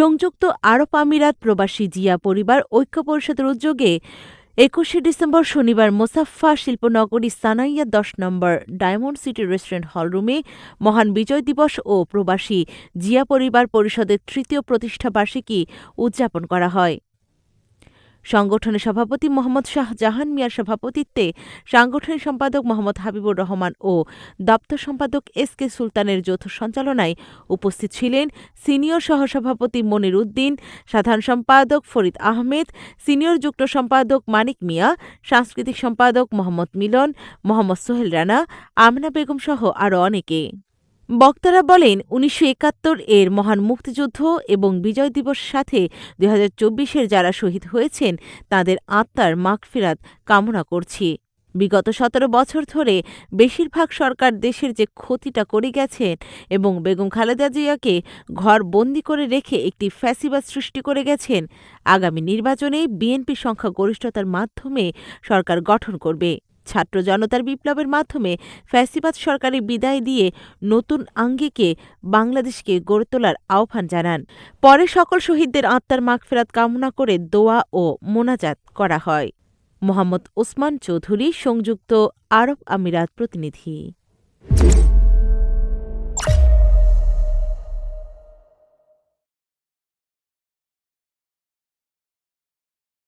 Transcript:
সংযুক্ত আরব আমিরাত প্রবাসী জিয়া পরিবার ঐক্য পরিষদের উদ্যোগে একুশে ডিসেম্বর শনিবার মোসাফা শিল্পনগরী সানাইয়া দশ নম্বর ডায়মন্ড সিটি রেস্টুরেন্ট হলরুমে মহান বিজয় দিবস ও প্রবাসী জিয়া পরিবার পরিষদের তৃতীয় প্রতিষ্ঠাবার্ষিকী উদযাপন করা হয়। সংগঠনের সভাপতি মোহাম্মদ শাহজাহান মিয়ার সভাপতিত্বে সাংগঠনিক সম্পাদক মোহাম্মদ হাবিবুর রহমান ও দপ্তর সম্পাদক এস কে সুলতানের যৌথ সঞ্চালনায় উপস্থিত ছিলেন সিনিয়র সহসভাপতি মনির উদ্দিন, সাধারণ সম্পাদক ফরিদ আহমেদ, সিনিয়র যুগ্ম সম্পাদক মানিক মিয়া, সাংস্কৃতিক সম্পাদক মোহাম্মদ মিলন, মোহাম্মদ সোহেল রানা, আমনা বেগম সহ আরও অনেকে। বক্তারা বলেন, উনিশশো একাত্তর এর মহান মুক্তিযুদ্ধ এবং বিজয় দিবস সাথে দুই হাজার যারা শহীদ হয়েছেন, তাদের আত্মার মাগফিরাত কামনা করছি। বিগত সতেরো বছর ধরে বেশিরভাগ সরকার দেশের যে ক্ষতিটা করে গেছেন এবং বেগম খালেদা জিয়াকে ঘর বন্দি করে রেখে একটি ফ্যাসিবাদ সৃষ্টি করে গেছেন, আগামী নির্বাচনে বিএনপি সংখ্যাগরিষ্ঠতার মাধ্যমে সরকার গঠন করবে। ছাত্র জনতার বিপ্লবের মাধ্যমে ফ্যাসিবাদ সরকারের বিদায় দিয়ে নতুন আঙ্গিকে বাংলাদেশকে গড়ে তোলার আহ্বান জানান। পরে সকল শহীদদের আত্মার মাগফেরাত কামনা করে দোয়া ও মোনাজাত করা হয়। মোহাম্মদ ওসমান চৌধুরী, সংযুক্ত আরব আমিরাত প্রতিনিধি।